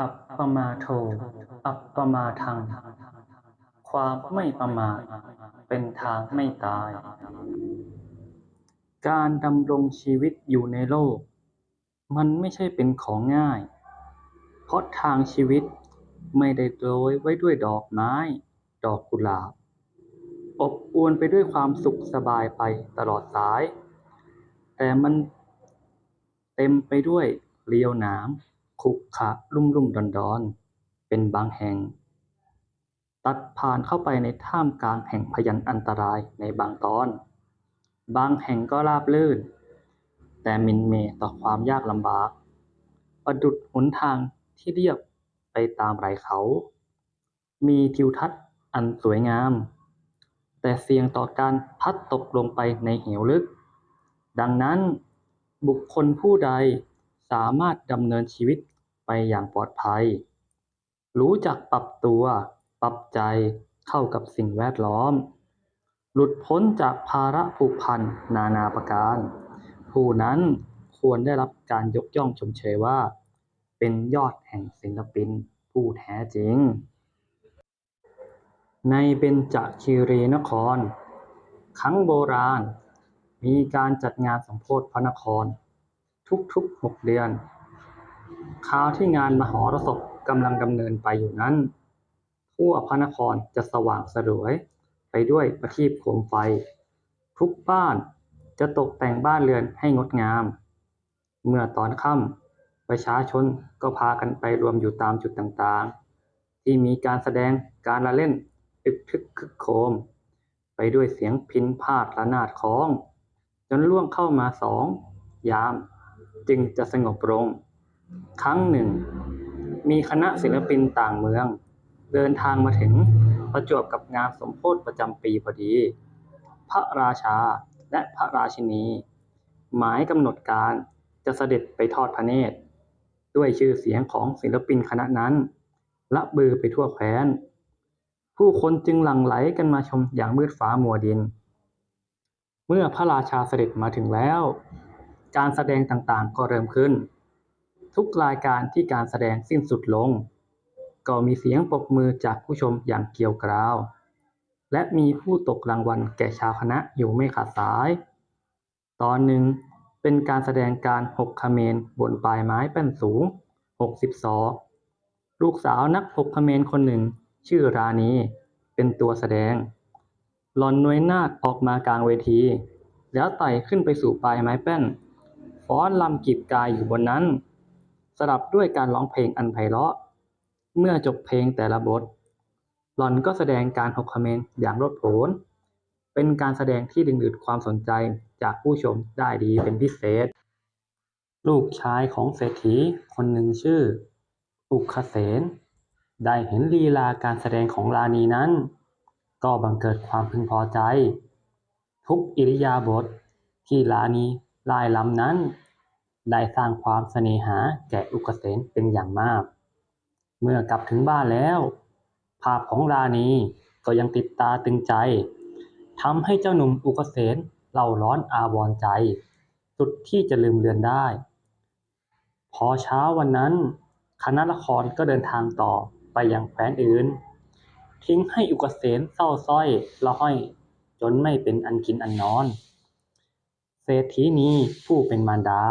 อัปปมาโท อัปปมาทังความไม่ประมาทเป็นทางไม่ตาย การดำรงชีวิตอยู่ในโลก มันไม่ใช่เป็นของง่าย เพราะทางชีวิตไม่ได้โรยไว้ด้วยดอกไม้ ดอกกุหลาบ อบอวลไปด้วยความสุขสบายไปตลอดสาย แต่มันเต็มไปด้วยเรียวหนาม ขรุขระลุ่มลุ่มดอนดอนๆเป็นบางแห่ง ตัดผ่านเข้าไปในท่ามกลางแห่งพยันอันตรายในบางตอน บางแห่งก็ราบรื่น แต่มินเมต่อความยากลำบาก ประดุดหนทางที่เรียบไปตามไหล่เขา มีทิวทัศน์อันสวยงาม แต่เสี่ยงต่อการพัดตกลงไปในเหวลึก ดังนั้นบุคคลผู้ใด สามารถดำเนินชีวิตไปอย่างปลอดภัย รู้จักปรับตัว ปรับใจเข้ากับสิ่งแวดล้อม หลุดพ้นจากภาระผูกพันนานาประการ ผู้นั้นควรได้รับการยกย่องชมเชยว่า เป็นยอดแห่งศิลปินผู้แท้จริง ในเบญจคีรีนคร ครั้งโบราณ มีการจัดงานสมโภชพระนคร ทุกๆหกเดือน คราวที่งานมหรสพกำลังดำเนินไปอยู่นั้น ทั่วพระนครจะสว่างสรวย ไปด้วยประทีปโคมไฟ ทุกบ้านจะตกแต่งบ้านเรือนให้งดงาม เมื่อตอนค่ำประชาชนก็พากันไปรวมอยู่ตามจุดต่างๆ ที่มีการแสดงการละเล่นอึกทึกคึกโคม ไปด้วยเสียงพินพาดระนาดคล้อง จนล่วงเข้ามาสอง ยาม จึงจะสงบลง ครั้งหนึ่ง มีคณะศิลปินต่างเมือง เดินทางมาถึงประจวบกับงานสมโภชประจำปีพอดี พระราชาและพระราชินี หมายกำหนดการจะเสด็จไปทอดพระเนตร ด้วยชื่อเสียงของศิลปินคณะนั้นละบือไปทั่วแคว้น ผู้คนจึงหลั่งไหลกันมาชมอย่างมืดฟ้ามัวดิน เมื่อพระราชาเสด็จมาถึงแล้ว การแสดงต่างๆ ก็เริ่มขึ้น ทุกรายการที่การแสดงสิ้นสุดลง ก็มีเสียงปรบมือจากผู้ชมอย่างเกรียวกราว และมีผู้ตกรางวัลแก่ชาวคณะอยู่ไม่ขาดสาย ตอนหนึ่งเป็นการแสดงการหกเขมรบนปลายไม้แป้นสูงหกสิบศอกลูกสาวนักหกเขมรคนหนึ่ง ชื่อราณีเป็นตัวแสดงหลอนน้วยนาคออกมากลางเวที แล้วไต่ขึ้นไปสู่ปลายไม้แป้น ฟ้อนลำกีบกายอยู่บนนั้น สลับด้วยการร้องเพลงอันไพเราะ เมื่อจบเพลงแต่ละบท หล่อนก็แสดงการหกเขมรอย่างโลดโผนเป็นการแสดงที่ดึงดูดความสนใจจากผู้ชมได้ดีเป็นพิเศษ ลูกชายของเศรษฐีคนหนึ่งชื่อ อุคเสนได้เห็นลีลาการแสดงของราณีนั้น ก็บังเกิดความพึงพอใจ ทุกอิริยาบถที่ราณี ลายลำนั้น ได้สร้างความเสน่หาแก่อุกเสนเป็นอย่างมาก เมื่อกลับถึงบ้านแล้ว ภาพของราณีก็ยังติดตาตึงใจทำให้เจ้าหนุ่มอุกเสนเล่าร้อนอาวรใจ สุดที่จะลืมเลือนได้ พอเช้าวันนั้น คณะละครก็เดินทางต่อไปยังแคว้นอื่น ทิ้งให้อุกเสนเศร้าสร้อยละห้อย จนไม่เป็นอันกินอันนอน เศรษฐีนีผู้เป็นมารดา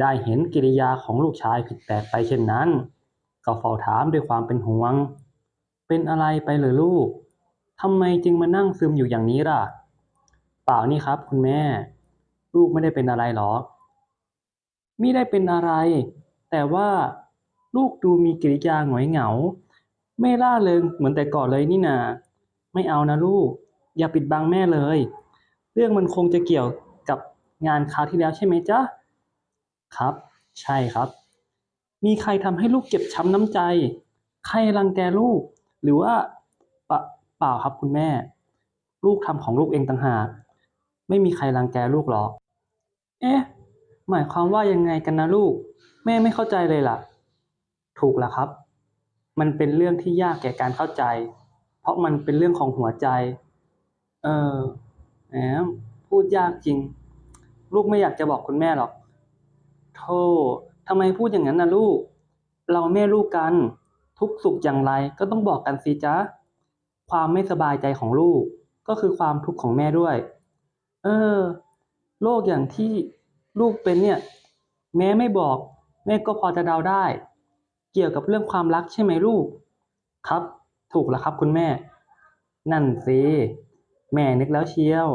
ได้เห็นกิริยาของลูกชายผิดแปลกไปเช่นนั้น ก็เฝ้าถามด้วยความเป็นห่วง เป็นอะไรไปเหรอลูกทำไมจึงมานั่งซึมอยู่อย่างนี้ล่ะ เปล่านี่ครับคุณแม่ ลูกไม่ได้เป็นอะไรหรอกมิได้เป็นอะไร แต่ว่าลูกดูมีกิริยาหงอยเหงา ไม่ร่าเริงเหมือนแต่ก่อนเลยนี่นา ไม่เอานะลูก อย่าปิดบังแม่เลย เรื่องมันคงจะเกี่ยว งานคราวที่แล้วใช่ไหมจ๊ะ ครับ ใช่ครับ มีใครทำให้ลูกเจ็บช้ำน้ำใจ ใครรังแกลูก หรือว่าเปล่าเปล่าครับคุณแม่ ลูกทำของลูกเองต่างหาก ไม่มีใครรังแกลูกหรอก เอ๊ะ หมายความว่ายังไงกันนะลูก แม่ไม่เข้าใจเลยล่ะ ถูกแล้วครับ มันเป็นเรื่องที่ยากแก่การเข้าใจ เพราะมันเป็นเรื่องของหัวใจ เออแหมพูดยากจริง ลูกไม่อยากจะบอกคุณแม่หรอกโธ่ทำไมพูดอย่างนั้นนะลูก เราแม่ลูกกัน ทุกสุขอย่างไรก็ต้องบอกกันสิจ๊ะ ความไม่สบายใจของลูกก็คือความทุกข์ของแม่ด้วย เออ โรคอย่างที่ลูกเป็นเนี่ย แม้ไม่บอก แม่ก็พอจะเดาได้ เกี่ยวกับเรื่องความรักใช่ไหมลูก ครับ ถูกแล้วครับคุณแม่ นั่นสิ แม่นึกแล้วเชียว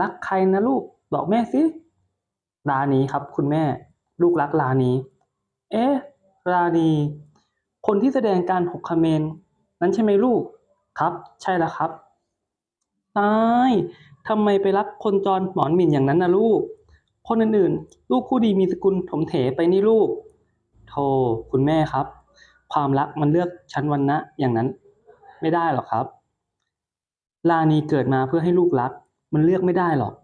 รักใครนะลูก บอกแม่สิ ลานี้ครับ คุณแม่ลูกรักลานี้ เอ๊ะราณีคนที่แสดงการหกคเมนนั้นใช่ไหมลูกครับ ใช่แล้วครับตายทำไมไปรักคนจรหมอนหมิ่นอย่างนั้นนะลูก คนอื่นๆ ลูกผู้ดีมีสกุลถมเถไปนี่ลูกโธ่คุณแม่ครับ ความรักมันเลือกชั้นวรรณะอย่างนั้น ไม่ได้หรอกครับ ลานีเกิดมาเพื่อให้ลูกรัก มันเลือกไม่ได้หรอก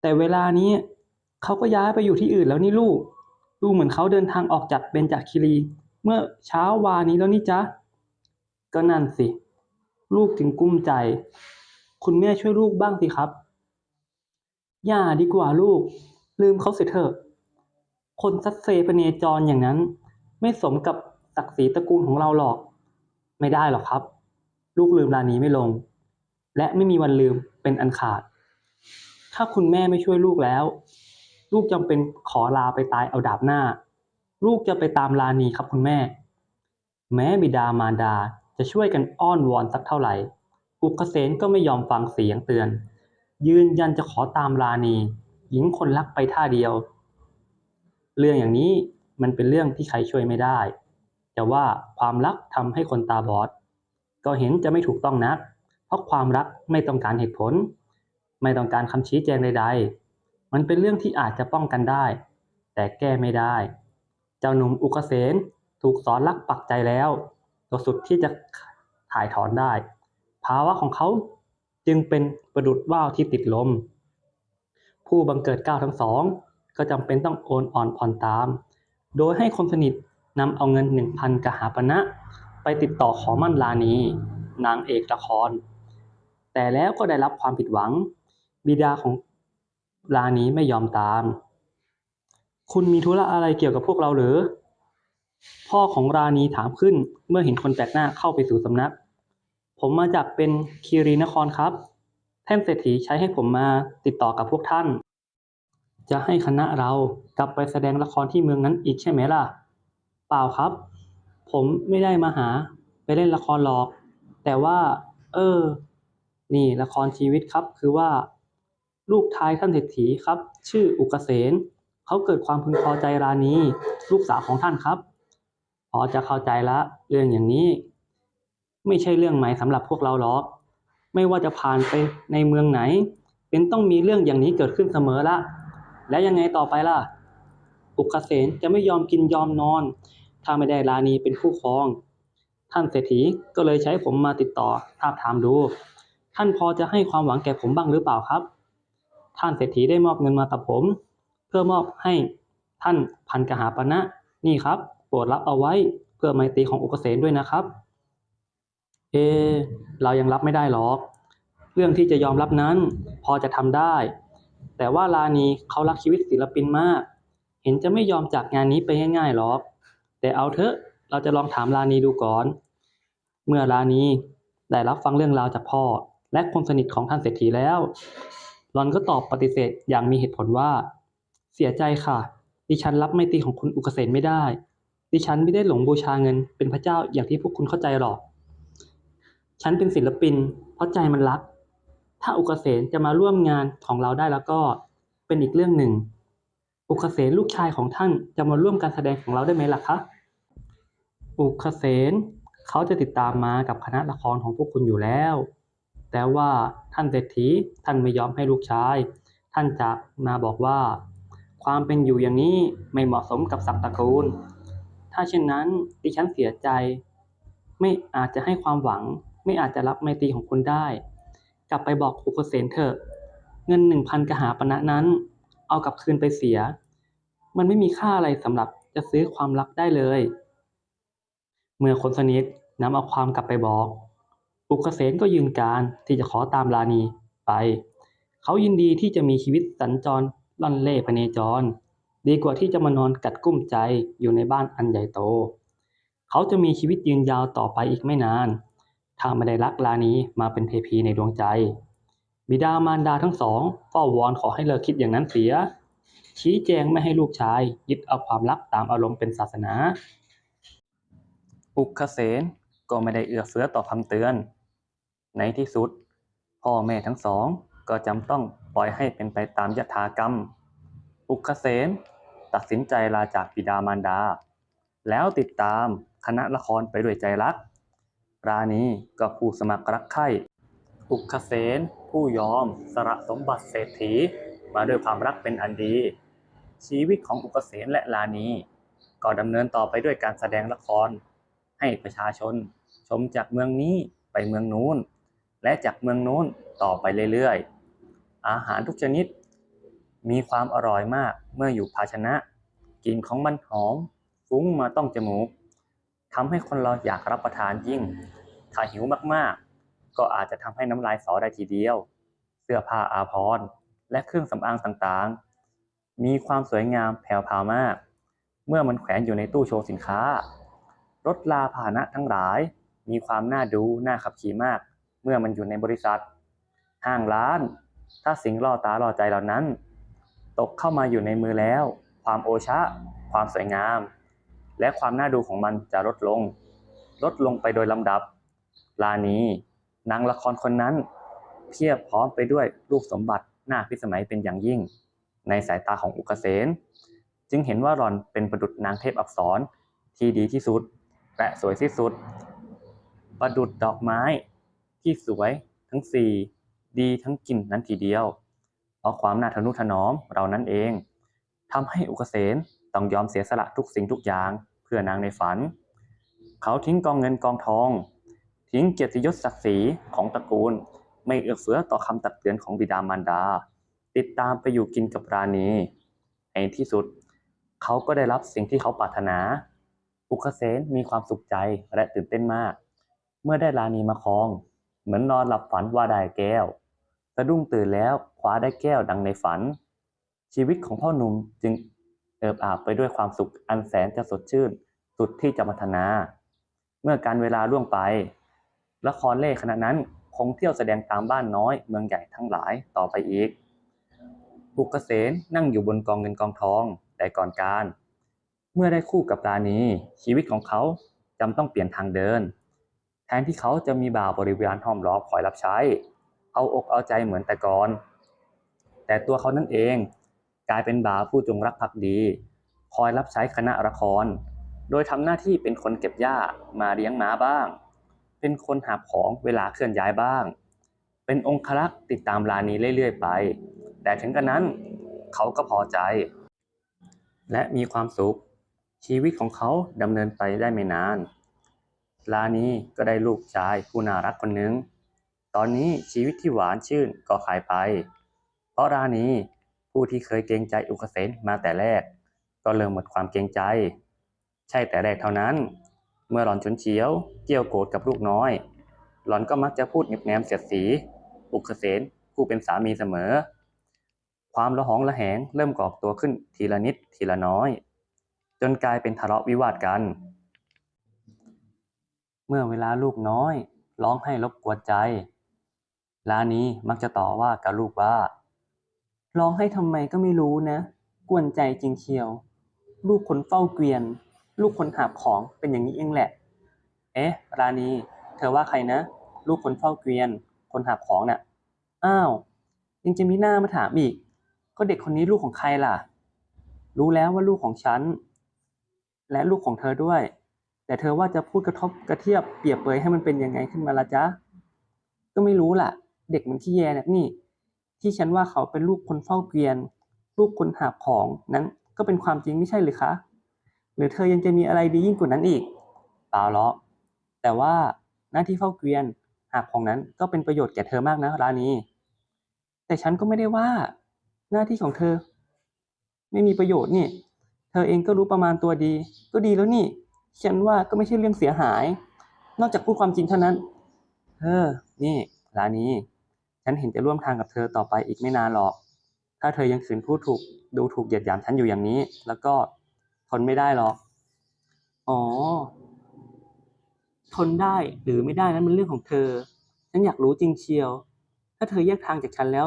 แต่เวลานี้ เขาก็ย้ายไปอยู่ที่อื่นแล้วนี่ลูก ดูเหมือนเขาเดินทางออกจากเบญจคีรี เมื่อเช้าวานนี้แล้วนี่จ๊ะ ก็นั่นสิ ลูกจึงกุ้มใจ คุณแม่ช่วยลูกบ้างสิครับ อย่าดีกว่าลูก ลืมเขาเสียเถอะ คนซัดเซพเนจรอย่างนั้น ไม่สมกับศักดิ์ศรีตระกูลของเราหรอก ไม่ได้หรอกครับ ลูกลืมลานี้ไม่ลง และไม่มีวันลืมเป็นอันขาด ถ้าคุณแม่ไม่ช่วยลูกแล้ว ลูกจำเป็นขอลาไปตายเอาดาบหน้า ลูกจะไปตามลานีครับคุณแม่ แม้บิดามารดาจะช่วยกันอ้อนวอนสักเท่าไหร่ อุกเกษนก็ไม่ยอมฟังเสียงเตือน ยืนยันจะขอตามลานี หญิงคนรักไปท่าเดียว เรื่องอย่างนี้มันเป็นเรื่องที่ใครช่วยไม่ได้ แต่ว่าความรักทำให้คนตาบอด ก็เห็นจะไม่ถูกต้องนัก เพราะความรักไม่ต้องการเหตุผล ไม่ต้องการคำชี้แจงใด ๆ มันเป็นเรื่องที่อาจจะป้องกันได้ แต่แก้ไม่ได้ เจ้าหนุ่มอุกเกษนถูกสอนรักปักใจแล้วก็สุดที่จะถ่ายถอนได้ ภาวะของเขาจึงเป็นประดุดว่าวที่ติดลม ผู้บังเกิดก้าวทั้งสอง ก็จำเป็นต้องโอนอ่อนผ่อนตาม โดยให้คนสนิทนำเอาเงินหนึ่งพันกหาปณะไปติดต่อขอมั่นลานีนางเอกละคร แต่แล้วก็ได้รับความผิดหวัง บิดาของ ลานีไม่ยอมตาม คุณมีธุระอะไรเกี่ยวกับพวกเราหรือ พ่อของราณีถามขึ้นเมื่อเห็นคนแปลกหน้าเข้าไปสู่สำนัก ผมมาจากเป็นคีรีนครครับ ท่านเศรษฐีใช้ให้ผมมาติดต่อกับพวกท่าน จะให้คณะเรากลับไปแสดงละครที่เมืองนั้นอีกใช่ไหมล่ะ เปล่าครับ ผมไม่ได้มาหาไปเล่นละครหรอก แต่ว่า เออ นี่ละครชีวิตครับ คือว่า ลูกชายท่านเศรษฐีครับ ชื่ออุกเกษนเขาเกิดความพึงพอใจราณีลูกสาวของท่านครับพอจะเข้าใจละเรื่องอย่างนี้ ไม่ใช่เรื่องใหม่สำหรับพวกเราหรอก ไม่ว่าจะผ่านไปในเมืองไหน เป็นต้องมีเรื่องอย่างนี้เกิดขึ้นเสมอละ และยังไงต่อไปล่ะ อุกเกษนจะไม่ยอมกินยอมนอน ถ้าไม่ได้ราณีเป็นคู่ครอง ท่านเศรษฐีก็เลยใช้ผมมาติดต่อทาบทามดู ท่านพอจะให้ความหวังแก่ผมบ้างหรือเปล่าครับ ท่านเศรษฐีได้มอบเงินมากับผม เพื่อมอบให้ท่านพันกหาปณะนี่ครับโปรดรับเอาไว้เพื่อไมตรีของอุกเกษนด้วยนะครับ เอ เรายังรับไม่ได้หรอก เรื่องที่จะยอมรับนั้นพอจะทำได้ แต่ว่าลานีเขารักชีวิตศิลปินมาก เห็นจะไม่ยอมจากงานนี้ไปง่ายๆหรอก แต่เอาเถอะเราจะลองถามลานีดูก่อน เมื่อลานีได้รับฟังเรื่องราวจากพ่อและคนสนิทของท่านเศรษฐีแล้ว หลอนก็ตอบปฏิเสธอย่างมีเหตุผลว่า เสียใจค่ะ ดิฉันรับไมตรีของคุณอุกเกษนไม่ได้ ดิฉันไม่ได้หลงบูชาเงินเป็นพระเจ้าอย่างที่พวกคุณเข้าใจหรอก ฉันเป็นศิลปิน เพราะใจมันรัก ถ้าอุกเกษนจะมาร่วมงานของเราได้แล้วก็เป็นอีกเรื่องหนึ่ง อุกเกษนลูกชายของท่านจะมาร่วมการแสดงของเราได้ไหมล่ะคะ อุกเกษนเขาจะติดตามมากับคณะละครของพวกคุณอยู่แล้ว แต่ว่าท่านเศรษฐีท่านไม่ยอมให้ลูกชาย ท่านจะมาบอกว่า ความเป็นอยู่อย่างนี้ไม่เหมาะสมกับศักดิ์ตระกูล ถ้าเช่นนั้นดิฉันเสียใจ ไม่อาจจะให้ความหวัง ไม่อาจจะรับไมตรีของคุณได้ กลับไปบอกอุปเสนเถอะ เงินหนึ่งพันกหาปณะนั้น เอากลับคืนไปเสีย มันไม่มีค่าอะไรสำหรับจะซื้อความรักได้เลย เมื่อคนสนิทนำเอาความกลับไปบอก อุกเกษนก็ยืนการที่จะขอตามลานีไป เขายินดีที่จะมีชีวิตสัญจรล่อนเล่พเนจร ดีกว่าที่จะมานอนกัดกุ้มใจอยู่ในบ้านอันใหญ่โต เขาจะมีชีวิตยืนยาวต่อไปอีกไม่นาน ถ้าไม่ได้รักลานีมาเป็นเทพีในดวงใจ บิดามารดาทั้งสองเฝ้าวอนขอให้เลิกคิดอย่างนั้นเสีย ชี้แจงไม่ให้ลูกชายยึดเอาความรักตามอารมณ์เป็นศาสนา อุกเกษณก็ไม่ได้เอื้อเฟื้อต่อคำเตือน ในที่สุด พ่อแม่ทั้งสอง ก็จำต้องปล่อยให้เป็นไปตามยถากรรม อุกเกษณตัดสินใจลาจากบิดามารดา แล้วติดตามคณะละครไปด้วยใจรัก ราณีก็ผู้สมัครรักใคร่อุกเกษณผู้ยอมสละสมบัติเศรษฐีมาด้วยความรักเป็นอันดี ชีวิตของอุกเกษณและราณีก็ดำเนินต่อไปด้วยการแสดงละคร ให้ประชาชนชมจากเมืองนี้ไปเมืองนู้น และจากเมืองนู้นต่อไปเรื่อยๆ อาหารทุกชนิด มีความอร่อยมากเมื่ออยู่ภาชนะกลิ่นของมันหอม ฟุ้งมาต้องจมูกทำให้คนเราอยากรับประทานยิ่ง ถ้าหิวมากๆ ก็อาจจะทำให้น้ำลายสอได้ทีเดียว เสื้อผ้าอาภรณ์และเครื่องสำอางต่างๆ มีความสวยงามแผ่วพาวมาก เมื่อมันแขวนอยู่ในตู้โชว์สินค้ารถลาพาหนะทั้งหลาย มีความน่าดูน่าขับขี่มาก เมื่อมันอยู่ในบริษัท ห้างร้าน ถ้าสิ่งล่อตาล่อใจเหล่านั้น ตกเข้ามาอยู่ในมือแล้ว ความโอชะ ความสวยงาม และความน่าดูของมันจะลดลง ลดลงไปโดยลำดับ ลานีนางละครคนนั้น เพียบพร้อมไปด้วยรูปสมบัติหน่าพิสมัยเป็นอย่างยิ่ง ในสายตาของอุกเกษณจึงเห็นว่าหล่อนเป็นประดุจนางเทพอักษรที่ดีที่สุดและสวยที่สุด ประดุจดอกไม้ ที่สวย ทั้งสี่ดีทั้งกลิ่นนั้นทีเดียว เพราะความน่าทะนุถนอมเรานั้นเองทำให้อุกเกษณต้องยอมเสียสละทุกสิ่งทุกอย่างเพื่อนางในฝัน เขาทิ้งกองเงินกองทอง ทิ้งเกียรติยศศักดิ์ศรีของตระกูล ไม่เอื้อเฟื้อต่อคำตักเตือนของบิดามารดา ติดตามไปอยู่กินกับราณีในที่สุด เขาก็ได้รับสิ่งที่เขาปรารถนา อุกเกษณมีความสุขใจและตื่นเต้นมาก เมื่อได้ราณีมาครอง เหมือนนอนหลับฝันว่าได้แก้ว สะดุ้งตื่นแล้วคว้าได้แก้วดังในฝัน ชีวิตของพ่อหนุ่มจึงเอิบอาบไปด้วยความสุขอันแสนจะสดชื่น สุดที่จะพัฒนา เมื่อการเวลาล่วงไป ละครเล่ขณะนั้นคงเที่ยวแสดงตามบ้านน้อยเมืองใหญ่ทั้งหลายต่อไปอีกปุกเกษณนั่งอยู่บนกองเงินกองทองแต่ก่อนการ เมื่อได้คู่กับราณีชีวิตของเขาจำต้องเปลี่ยนทางเดิน แทนที่เขาจะมีบ่าวบริวารห้อมล้อมคอยรับใช้ เอาอกเอาใจเหมือนแต่ก่อน แต่ตัวเขานั่นเองกลายเป็นบ่าวผู้จงรักภักดี คอยรับใช้คณะละคร โดยทำหน้าที่เป็นคนเก็บหญ้ามาเลี้ยงม้าบ้าง เป็นคนหาของเวลาเคลื่อนย้ายบ้าง เป็นองครักษ์ติดตามลานีเรื่อยๆไป แต่ถึงกระนั้นเขาก็พอใจ และมีความสุข ชีวิตของเขาดำเนินไปได้ไม่นาน ลานีก็ได้ลูกชายผู้น่ารักคนหนึ่ง ตอนนี้ชีวิตที่หวานชื่นก็ขายไป เพราะราณีผู้ที่เคยเกรงใจอุกเกษณมาแต่แรก ก็เริ่มหมดความเกรงใจ ใช่แต่แรกเท่านั้น เมื่อหลอนฉุนเฉียว เกี่ยวโกรธกับลูกน้อย หลอนก็มักจะพูดเน็บแนมเสียดสี อุกเกษณผู้เป็นสามีเสมอ ความละหองละแหงเริ่มก่อตัวขึ้นทีละนิดทีละน้อย จนกลายเป็นทะเลาะวิวาทกัน เมื่อเวลาลูกน้อย ร้องให้รบกวนใจ ลานี้มักจะต่อว่ากับลูกว่า ร้องให้ทำไมก็ไม่รู้นะ กวนใจจริงเชียว ลูกคนเฝ้าเกวียน ลูกคนหาบของเป็นอย่างนี้เองแหละ เอ๊ะราณีเธอว่าใครนะ ลูกคนเฝ้าเกวียน คนหาบของน่ะ อ้าว ยังจะมีหน้ามาถามอีก ก็เด็กคนนี้ลูกของใครล่ะ รู้แล้วว่าลูกของฉัน และลูกของเธอด้วย แต่เธอว่าจะพูดกระทบกระเทียบเปรียบเปยให้มันเป็นยังไงขึ้นมาละจ๊ะก็ไม่รู้ล่ะ เด็กมันขี้แยนะนี่ ที่ฉันว่าเขาเป็นลูกคนเฝ้าเกวียน ลูกคนหาบของนั้นก็เป็นความจริงไม่ใช่หรือคะหรือเธอยังจะมีอะไรดียิ่งกว่านั้นอีกเปล่าหรอกแต่ว่าหน้าที่เฝ้าเกวียนหาบของนั้นก็เป็นประโยชน์แก่เธอมากนะราณีแต่ฉันก็ไม่ได้ว่า หน้าที่ของเธอ ไม่มีประโยชน์นี่ เธอเองก็รู้ประมาณตัวดี ก็ดีแล้วนี่ ฉันว่าก็ไม่ใช่เรื่องเสียหาย นอกจากพูดความจริงเท่านั้น เออ นี่ราณีฉันเห็นจะร่วมทางกับเธอต่อไปอีกไม่นานหรอก ถ้าเธอยังขืนพูดถูกดูถูกเหยียดหยามฉันอยู่อย่างนี้ แล้วก็ทนไม่ได้หรอก อ๋อ ทนได้หรือไม่ได้นั้นเป็นเรื่องของเธอ ฉันอยากรู้จริงเชียว ถ้าเธอแยกทางจากฉันแล้ว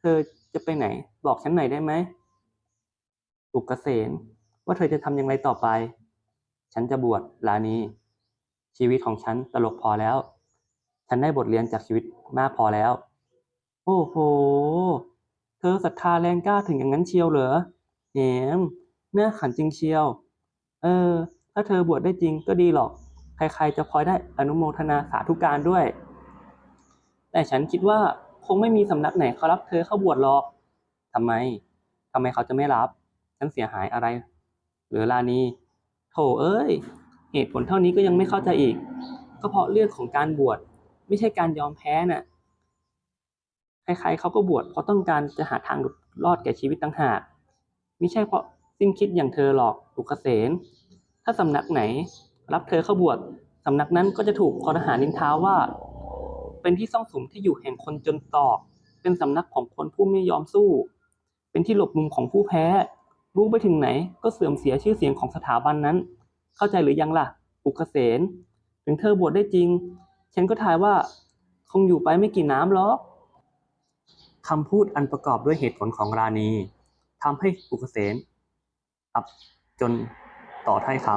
เธอจะไปไหน บอกฉันหน่อยได้ไหมอุกเกษว่าเธอจะทำอย่างไรต่อไป ฉันจะบวชลานีชีวิตของฉันตลกพอแล้ว ฉันได้บทเรียนจากชีวิตมากพอแล้ว โอ้โห เธอศรัทธาแรงกล้าถึงอย่างนั้นเชียวเหรอแหมน่าขันจริงเชียว เออ ถ้าเธอบวชได้จริงก็ดีหรอก ใครๆจะพลอยได้อนุโมทนาสาธุการด้วย แต่ฉันคิดว่าคงไม่มีสำนักไหนเขารับเธอเข้าบวชหรอกทำไมทำไมเขาจะไม่รับ ฉันเสียหายอะไร หรือลานี ถเอ้ย เหตุผลเท่านี้ก็ยังไม่เข้าใจอีก ก็เพราะเรื่องของการบวชไม่ใช่การยอมแพ้น่ะใครๆเขาก็บวชเพราะต้องการจะหาทางรอดแก่ชีวิตต่างหากไม่ใช่เพราะสิ้นคิดอย่างเธอหรอกอุกเกษณถ้าสำนักไหน รับเธอเข้าบวชสำนักนั้นก็จะถูกคอรหานินท้าว่า เป็นที่ซ่องสุมที่อยู่แห่งคนจนตอก เป็นสำนักของคนผู้ไม่ยอมสู้ เป็นที่หลบมุมของผู้แพ้ รู้ไปถึงไหนก็เสื่อมเสียชื่อเสียงของสถาบันนั้น เข้าใจหรือยังล่ะ อุกเกษณถึงเธอบวชได้จริง ฉันก็ทายว่า คงอยู่ไปไม่กี่น้ำหรอกคำพูดอันประกอบด้วยเหตุผลของราณีทำให้อุกเกษณอับจนต่อถ้อยค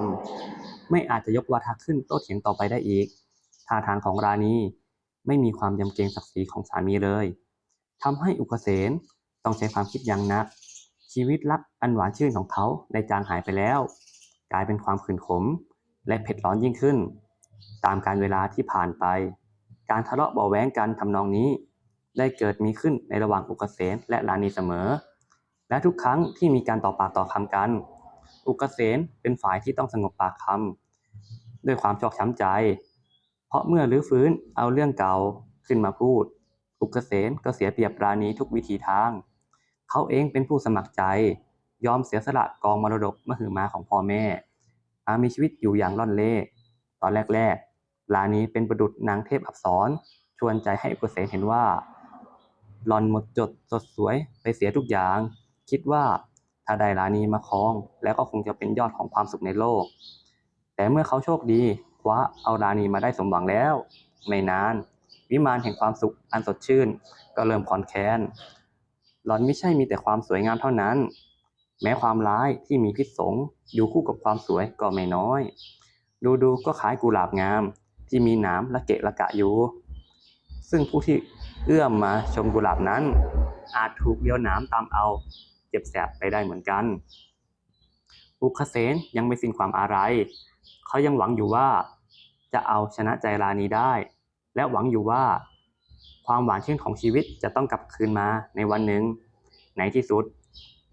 ำไม่อาจจะยกวาทะขึ้นโต้เถียงต่อไปได้อีกท่าทางของราณีไม่มีความยำเกรงศักดิ์ศรีของสามีเลยทำให้อุกเกษณต้องใช้ความคิดอย่างนัก ชีวิตรักอันหวานชื่นของเขาได้จางหายไปแล้ว กลายเป็นความขื่นขม และเผ็ดร้อนยิ่งขึ้น ตามการเวลาที่ผ่านไป การทะเลาะเบาแว้งกันทำนองนี้ ได้เกิดมีขึ้นในระหว่างอุกเกษณและลานีเสมอ และทุกครั้งที่มีการต่อปากต่อคำกัน อุกเกษณเป็นฝ่ายที่ต้องสงบปากคำด้วยความชอกช้ำใจ เพราะเมื่อรื้อฟื้นเอาเรื่องเก่าขึ้นมาพูด อุกเกษณก็เสียเปรียบรานีทุกวิธีทาง เขาเองเป็นผู้สมัครใจ ยอมเสียสละกองมรดกมหึมาของพ่อแม่มามีชีวิตอยู่อย่างร่อนเล่ตอนแรกๆลานีเป็นประดุจนางเทพอับสรชวนใจให้อุกเกษณเห็นว่าหลอนหมดจดสดสวยไปเสียทุกอย่าง คิดว่าถ้าได้ลานีมาครอง แล้วก็คงจะเป็นยอดของความสุขในโลก แต่เมื่อเขาโชคดีคว้าเอาลานีมาได้สมหวังแล้ว ไม่นาน วิมานแห่งความสุขอันสดชื่น ก็เริ่มคลอนแคลน หลอนไม่ใช่มีแต่ความสวยงามเท่านั้น แม้ความร้ายที่มีพิษสงอยู่คู่กับความสวยก็ไม่น้อย ดูดูๆก็คล้ายกุหลาบงาม ที่มีหนามละเกะละกะอยู่ ซึ่งผู้ที่เอื้อมมาชมกุหลาบนั้น อาจถูกเลี้ยวหนามตามเอา เจ็บแสบไปได้เหมือนกันอุคเสนยังไม่สิ้นความอะไร เขายังหวังอยู่ว่า จะเอาชนะใจรานีได้ และหวังอยู่ว่า ความหวานชื่นของชีวิตจะต้องกลับคืนมาในวันหนึ่ง ในที่สุด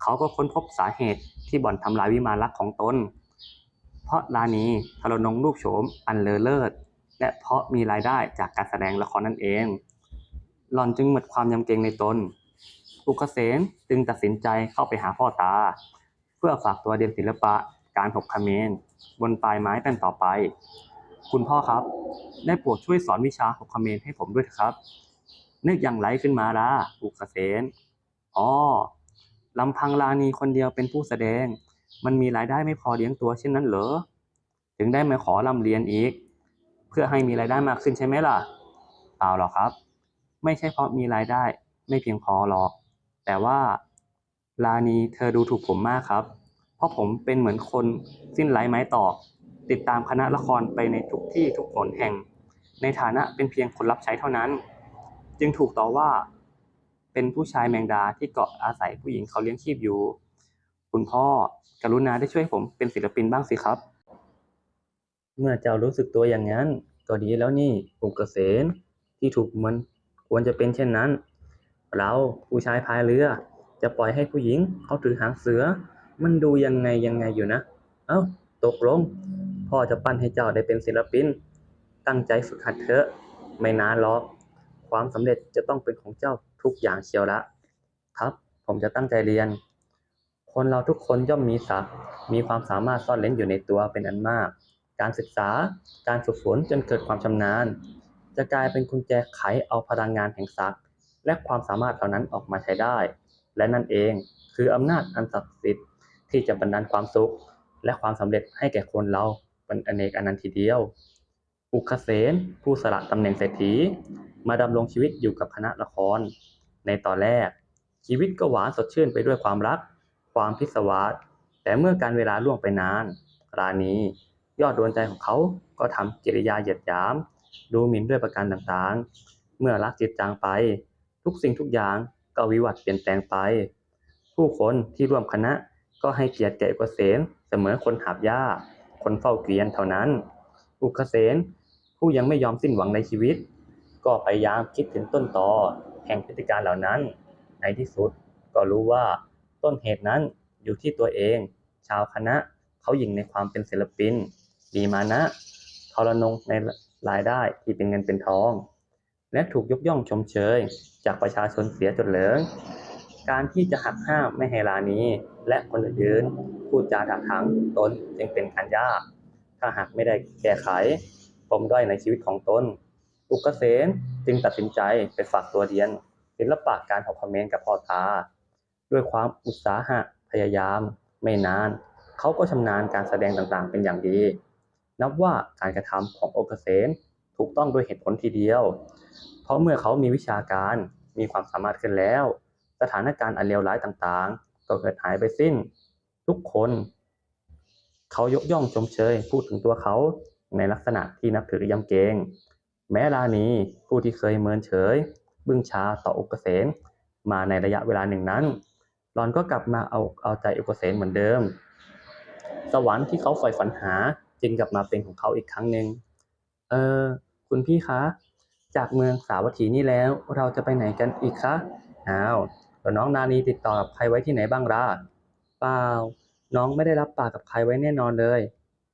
เขาก็ค้นพบสาเหตุที่บ่อนทำลายวิมานรักของตน เพราะลานีทรนงรูปโฉมอันเลอเลิศ และเพราะมีรายได้จากการแสดงละครนั่นเอง หล่อนจึงหมดความยำเกรงในตน อุกเกษณจึงตัดสินใจเข้าไปหาพ่อตา เพื่อฝากตัวเรียนศิลปะการหกคเขมรบนปลายไม้เป็นต่อไป คุณพ่อครับ ได้โปรดช่วยสอนวิชาหกคเขมรให้ผมด้วยครับ นึกอย่างไรขึ้นมาล่ะอุกเกษณอ๋อลำพังลานีคนเดียวเป็นผู้แสดง มันมีรายได้ไม่พอเลี้ยงตัวเช่นนั้นเหรอ ถึงได้มาขอลำเรียนอีก เพื่อให้มีรายได้มากขึ้นใช่ไหมล่ะ เปล่าหรอกครับ ไม่ใช่เพราะมีรายได้ไม่เพียงพอหรอก แต่ว่าลานีเธอดูถูกผมมากครับ เพราะผมเป็นเหมือนคนสิ้นไร้ไม้ตอกติดตามคณะละครไปในทุกที่ทุกหนแห่ง ในฐานะเป็นเพียงคนรับใช้เท่านั้น จึงถูกต่อว่าเป็นผู้ชายแมงดาที่เกาะอาศัยผู้หญิงเขาเลี้ยงชีพอยู่ คุณพ่อกรุณาได้ช่วยผมเป็นศิลปินบ้างสิครับ เมื่อเจ้ารู้สึกตัวอย่างนั้น ก็ดีแล้วนี่อุกเกษณที่ถูกมันควรจะเป็นเช่นนั้น เราผู้ชายพายเรือ จะปล่อยให้ผู้หญิงเขาถือหางเสือ มันดูยังไงยังไงอยู่นะ เอ้า ตกลง พ่อจะปั้นให้เจ้าได้เป็นศิลปิน ตั้งใจฝึกหัดเถอะ ไม่นานหรอก ความสำเร็จจะต้องเป็นของเจ้าทุกอย่างเชียวละครับ ผมจะตั้งใจเรียน คนเราทุกคนย่อมมีศักดิ์มีความสามารถซ่อนเร้นอยู่ในตัวเป็นอันมาก การศึกษา การฝึกฝนจนเกิดความชำนาญ จะกลายเป็นกุญแจไขเอาพลังงานแห่งศักดิ์และความสามารถเหล่านั้นออกมาใช้ได้ และนั่นเองคืออำนาจอันศักดิ์สิทธิ์ที่จะบันดาลความสุข และความสำเร็จให้แก่คนเราเป็นอเนกอนันต์ทีเดียว อุคเสนผู้สละตำแหน่งเศรษฐี มาดำรงชีวิตอยู่กับคณะละคร ในตอนแรก ชีวิตก็หวานสดชื่นไปด้วยความรัก ความพิศวาสแต่เมื่อการเวลาล่วงไปนานราณียอดดวงใจของเขาก็ทำกิริยาเหยียดหยาม ดูหมิ่นด้วยประการต่างๆ เมื่อรักจิตจางไป ทุกสิ่งทุกอย่างก็วิวัฒน์เปลี่ยนแปลงไป ผู้คนที่ร่วมคณะก็ให้เกียรติแก่อุกเสนเสมอคนหาบหญ้า คนเฝ้าเกวียนเท่านั้น อุกเสนผู้ยังไม่ยอมสิ้นหวังในชีวิต ก็พยายามคิดถึงต้นตอแห่งพฤติการเหล่านั้น ในที่สุดก็รู้ว่าต้นเหตุนั้นอยู่ที่ตัวเอง ชาวคณะเขาหยิ่งในความเป็นศิลปิน มีมานะทรนงในรายได้ที่เป็นเงินเป็นทอง และถูกยกย่องชมเชย จากประชาชนเสียจนเหลืองการที่จะหักห้ามไม่ให้ลานีและคนอื่นพูดจาถากถางตนจึงเป็นการยาก ถ้าหากไม่ได้แก้ไขปมด้อยในชีวิตของตน อุกเกษณจึงตัดสินใจไปฝากตัวเรียนศิลปะการหกคอมเมนกับพ่อตา ด้วยความอุตสาหะพยายาม ไม่นาน เขาก็ชำนาญการแสดงต่างๆ เป็นอย่างดี นับว่าการกระทำของอุกเกษณถูกต้องด้วยเหตุผลทีเดียว เพราะเมื่อเขามีวิชาการมีความสามารถขึ้นแล้ว สถานการณ์อันเลวร้ายต่างๆ ก็เกิดหายไปสิ้น ทุกคน เขายกย่องชมเชยพูดถึงตัวเขาในลักษณะที่นับถือยำเกรง แม้ลานีผู้ที่เคยเมินเฉย บึ้งช้าต่ออุกเกษณมาในระยะเวลาหนึ่งนั้นหลอนก็กลับมาเอาเอาใจอุกเกษณเหมือนเดิม สวรรค์ที่เขาใฝ่ฝันหาจึงกลับมาเป็นของเขาอีกครั้งหนึ่งเออคุณพี่คะ จากเมืองสาวัตถีนี่แล้วเราจะไปไหนกันอีกคะอ้าวแล้วน้องนานีติดต่อกับใครไว้ที่ไหนบ้างล่ะเปล่า น้องไม่ได้รับปากกับใครไว้แน่นอนเลย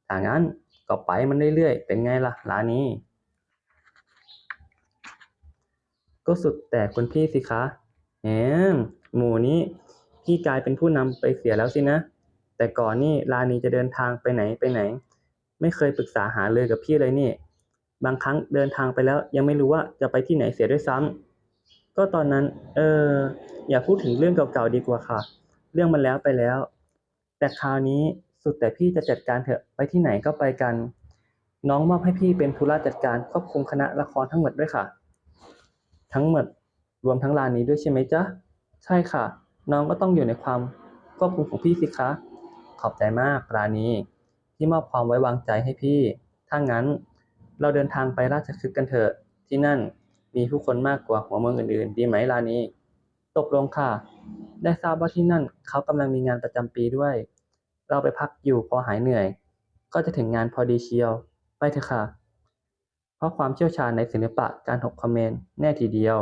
ถ้างั้นก็ไปมันเรื่อยๆ เป็นไงล่ะร้านนี้ ก็สุดแต่คุณพี่สิคะแหมหมู่นี้พี่กลายเป็นผู้นำไปเสียแล้วสินะ แต่ก่อนนี่ลานีจะเดินทางไปไหนไปไหน ไม่เคยปรึกษาหาเลยกับพี่เลยนี่ บางครั้งเดินทางไปแล้ว ยังไม่รู้ว่าจะไปที่ไหนเสียด้วยซ้ำก็ตอนนั้น เออ อย่าพูดถึงเรื่องเก่าๆดีกว่าค่ะ เรื่องมันแล้วไปแล้ว แต่คราวนี้สุดแต่พี่จะจัดการเถอะไปที่ไหนก็ไปกัน น้องมอบให้พี่เป็นธุระจัดการควบคุมคณะละครทั้งหมดด้วยค่ะ ทั้งหมดรวมทั้งลานนี้ด้วยใช่ไหมจ๊ะ ใช่ค่ะ น้องก็ต้องอยู่ในความควบคุมของพี่สิคะ ขอบใจมากราณีที่มอบความไว้วางใจให้พี่ ถ้างั้น เราเดินทางไปราชคฤห์กันเถอะ ที่นั่นมีผู้คนมากกว่าหัวเมืองอื่นๆ ดีไหมราณีตกลงค่ะ ได้ทราบว่าที่นั่นเขากำลังมีงานประจำปีด้วย เราไปพักอยู่พอหายเหนื่อย ก็จะถึงงานพอดีเชียว ไปเถอะค่ะ ราะความเชี่ยวชาญในศิลปะการหกคอมเมนต์แน่ทีเดียว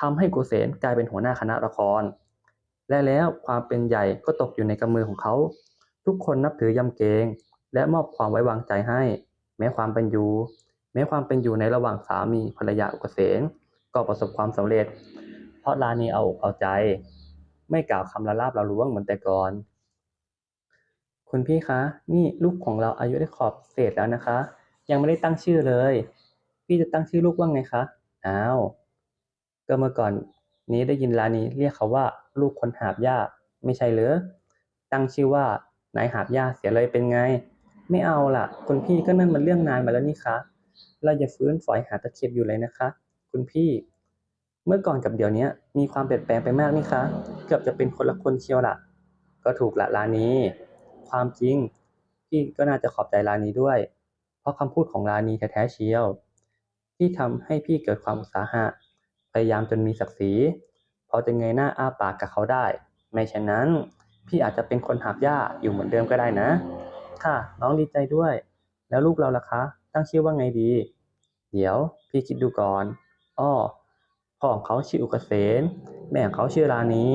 ทำให้กุเสนกลายเป็นหัวหน้าคณะละคร และแล้วความเป็นใหญ่ก็ตกอยู่ในกำมือของเขา ทุกคนนับถือยำเกรงและมอบความไว้วางใจให้ แม้ความเป็นอยู่ แม้ความเป็นอยู่ในระหว่างสามีภรรยาอุกเสนก็ประสบความสำเร็จ เพราะลานีเอาอกเอาใจ ไม่กล่าวคำละลาบละล้วงเหมือนแต่ก่อน คุณพี่คะ นี่ลูกของเราอายุได้ขอบเศษแล้วนะคะ ยังไม่ได้ตั้งชื่อเลย พี่จะตั้งชื่อลูกว่าไงคะ อ้าว ก็เมื่อก่อนนี้ได้ยินลานีเรียกเขาว่า ลูกคนหาบหญ้า ไม่ใช่เหรอ ตั้งชื่อว่านายหาบหญ้าเสียเลยเป็นไง ไม่เอาล่ะ คุณพี่ก็นั่นมันเรื่องนานมาแล้วนี่คะ เราอย่าฟื้นฝอยหาตะเข็บอยู่เลยนะคะ คุณพี่ เมื่อก่อนกับเดี๋ยวนี้มีความเปลี่ยนแปลงไปมากนี่คะ เกือบจะเป็นคนละคนเชียวล่ะก็ถูกละลานีความจริงพี่ก็น่าจะขอบใจลานีด้วย เพราะคำพูดของลานีแท้ๆเชียว ที่ทำให้พี่เกิดความอุตสาหะ พยายามจนมีศักดิ์ศรีพอจะเงยหน้าอ้าปากกับเขาได้ ไม่เช่นนั้น พี่อาจจะเป็นคนหาบหญ้าอยู่เหมือนเดิมก็ได้นะ ค่ะ น้องดีใจด้วย แล้วลูกเราล่ะคะ ตั้งชื่อว่าไงดี เดี๋ยว พี่คิดดูก่อนอ้อพ่อของเขาชื่ออุกเกษนแม่ของเขาชื่อราณี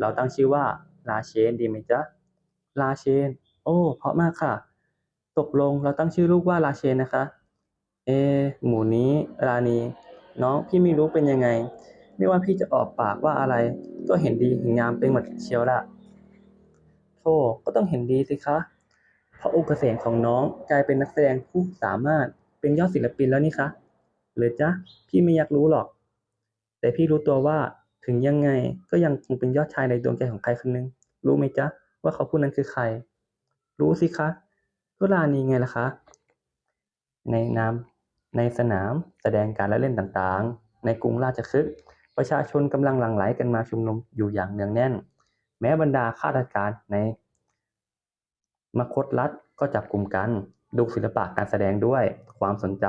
เราตั้งชื่อว่าราเชนดีไหมจ๊ะราเชน โอ้ เพราะมากค่ะ ตกลงเราตั้งชื่อลูกว่าราเชนนะคะ เอ หมูนี้ ราณี น้องพี่ไม่รู้เป็นยังไง ไม่ว่าพี่จะออกปากว่าอะไร ก็เห็นดีเห็นงามเป็นหมดเชียวละโธ่ก็ต้องเห็นดีสิคะ เพราะอุกเกษมของน้องกลายเป็นนักแสดงผู้สามารถเป็นยอดศิลปินแล้วนี่คะหรือจ๊ะพี่ไม่อยากรู้หรอก แต่พี่รู้ตัวว่าถึงยังไงก็ยังคงเป็นยอดชายในดวงใจของใครคนนึง รู้ไหมจ๊ะ ว่าเขาผู้นั้นคือใคร รู้สิคะก็ลานีไงล่ะคะ ในนามในสนามแสดงการละเล่นต่างๆ ในกรุงราชคฤห์ประชาชนกำลังหลั่งไหลกันมาชุมนุมอยู่อย่างเนืองแน่น แม้บรรดาข้าราชการในมคตรัฐก็จับกลุ่มกันดูศิลปะการแสดงด้วยความสนใจ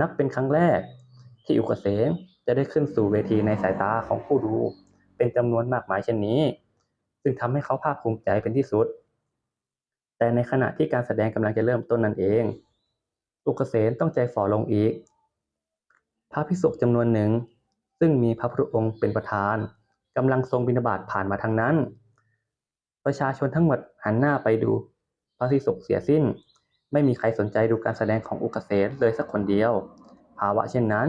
นับเป็นครั้งแรก ที่อุกเกษมจะได้ขึ้นสู่เวทีในสายตาของผู้ดู เป็นจำนวนมากมายเช่นนี้ ซึ่งทำให้เขาภาคภูมิใจเป็นที่สุด แต่ในขณะที่การแสดงกำลังจะเริ่มต้นนั่นเอง อุกเกษมต้องใจฝ่อลงอีก พระภิกษุจำนวนหนึ่ง ซึ่งมีพระพุทธองค์เป็นประธานกำลังทรงบิณฑบาตผ่านมาทางนั้น ประชาชนทั้งหมดหันหน้าไปดู พระภิกษุเสียสิ้น ไม่มีใครสนใจดูการแสดงของอุกเกษมเลยสักคนเดียว ภาวะเช่นนั้น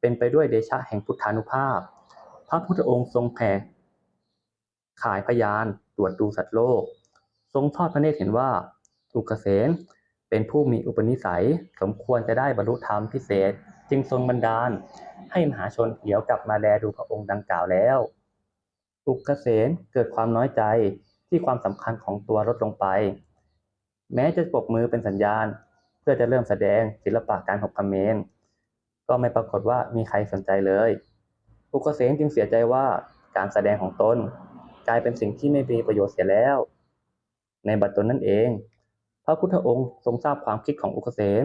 เป็นไปด้วยเดชะแห่งพุทธานุภาพ พระพุทธองค์ทรงแผ่ขายพยานตรวจดูสัตว์โลก ทรงทอดพระเนตรเห็นว่าอุกเกษม เป็นผู้มีอุปนิสัย สมควรจะได้บรรลุธรรมพิเศษ จึงทรงบันดาล ให้มหาชนเหลียวกลับมาแลดูพระองค์ดังกล่าวแล้ว อุกเกษมเกิดความน้อยใจที่ความสำคัญของตัวลดลงไป แม้จะปรบมือเป็นสัญญาณ เพื่อจะเริ่มแสดงศิลปะการหกคำเมนก็ไม่ปรากฏว่ามีใครสนใจเลย อุกเกษมจึงเสียใจว่าการแสดงของตนกลายเป็นสิ่งที่ไม่มีประโยชน์เสียแล้ว ในบัดตนนั่นเอง พระพุทธองค์ทรงทราบความคิดของอุกเกษม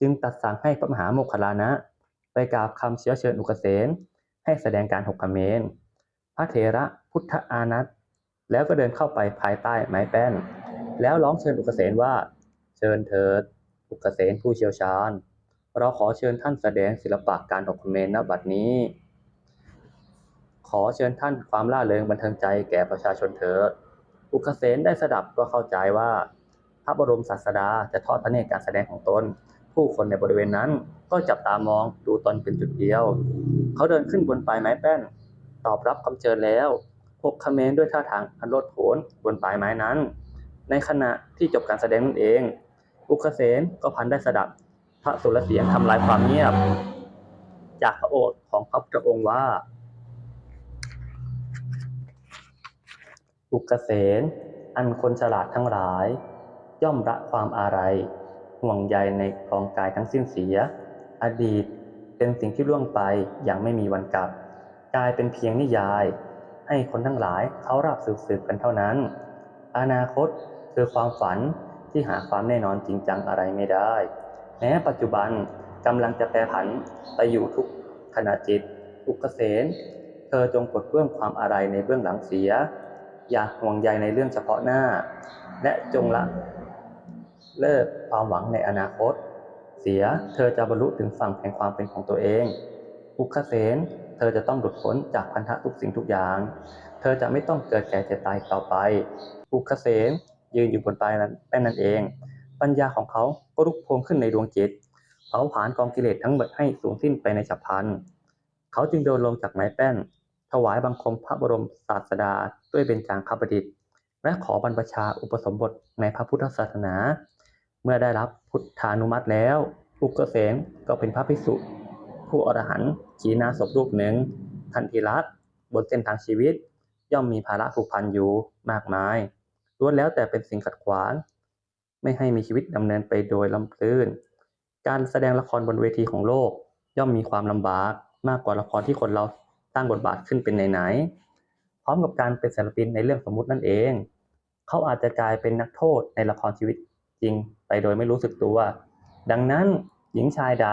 จึงตัดสั่งให้พระมหาโมคคลานะ ไปกราบคำเชื้อเชิญอุกเกษมให้แสดงการหกคำเขมนพระเถระพุทธอานัตแล้วก็เดินเข้าไปภายใต้ไม้แป้น แล้วร้องเชิญอุกเกษมว่า เชิญเถิดอุกเกษมผู้เชี่ยวชาญ เราขอเชิญท่านแสดงศิลปะการหกคำเขมนณบัดนี้ ขอเชิญท่านความล่าเริงบันเทิงใจแก่ประชาชนเถิดอุกเกษมได้สดับก็เข้าใจว่า พระบรมศาสดาจะทอดพระเนตรการแสดงของตน ผู้คนในบริเวณนั้นก็จับตามองดูตนเป็นจุดเดียว เขาเดินขึ้นบนปลายไม้แป้น ตอบรับคำเชิญแล้วหกคเมนด้วยท่าทางอันโลดโผนบนปลายไม้นั้น ในขณะที่จบการแสดงนั่นเอง อุกเกษก็พันได้สดับ พระสุรเสียงทำลายความเงียบ จากพระโอษฐ์ของพระพุทธองค์ว่า อุกเกษอันคนฉลาดทั้งหลาย ย่อมละความอาลัยห่วงใยในกองกายทั้งสิ้นเสีย อดีตเป็นสิ่งที่ล่วงไปอย่างไม่มีวันกลับ กลายเป็นเพียงนิยาย ให้คนทั้งหลายเขารับสืบๆกันเท่านั้น อนาคตคือความฝันที่หาความแน่นอนจริงจังอะไรไม่ได้ แม้ปัจจุบันกำลังจะแปรผันไปอยู่ทุกขณะจิต อุกเกษมเธอจงปลดเปลื้องความอะไรในเบื้องหลังเสีย อย่าห่วงใยในเรื่องเฉพาะหน้า และจงละ เลิกความหวังในอนาคต เสียเธอจะบรรลุถึงฝั่งแห่งความเป็นของตัวเอง อุกเกษมเธอจะต้องหลุดพ้นจากพันธะทุกสิ่งทุกอย่าง เธอจะไม่ต้องเกิดแก่เจ็บตายต่อไป อุกเกษมยืนอยู่บนปลายนั้นแป้นนั่นเอง ปัญญาของเขาก็ลุกโพลงขึ้นในดวงจิตเผาผลาญกองกิเลสทั้งหมดให้สูญสิ้นไปในฉับพลัน เขาจึงเดินลงจากไม้แป้น ถวายบังคมพระบรมศาสดาด้วยเบญจางคประดิษฐ์และขอบรรพชาอุปสมบทในพระพุทธศาสนา เมื่อได้รับพุทธานุมัติแล้วอุกเกษมก็เป็นพระภิกษุ ผู้อรหันต์ขีณาศพรูปหนึ่ง ทันทีรัตบนเส้นทางชีวิต ย่อมมีภาระผูกพันอยู่มากมายล้วนแล้วแต่เป็นสิ่งขัดขวาง ไม่ให้มีชีวิตดำเนินไปโดยลำลื่น การแสดงละครบนเวทีของโลก ย่อมมีความลำบากมากกว่าละครที่คนเราสร้งบทบาทขึ้นเป็นไหนๆพร้อมกับการเป็นศิลปินในเรื่องสมมุตินั่นเอง เขาอาจจะกลายเป็นนักโทษในละครชีวิตจริง ไปโดยไม่รู้สึกตัว ดังนั้นหญิงชายใด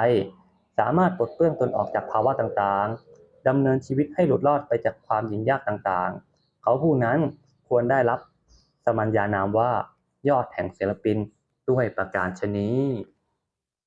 สามารถปลดเปลื้องตนออกจากภาวะต่างๆดำเนินชีวิตให้หลุดรอดไปจากความยิ่งยากต่างๆ เขาผู้นั้นควรได้รับสมัญญานามว่ายอดแห่งศิลปินด้วยประการชนี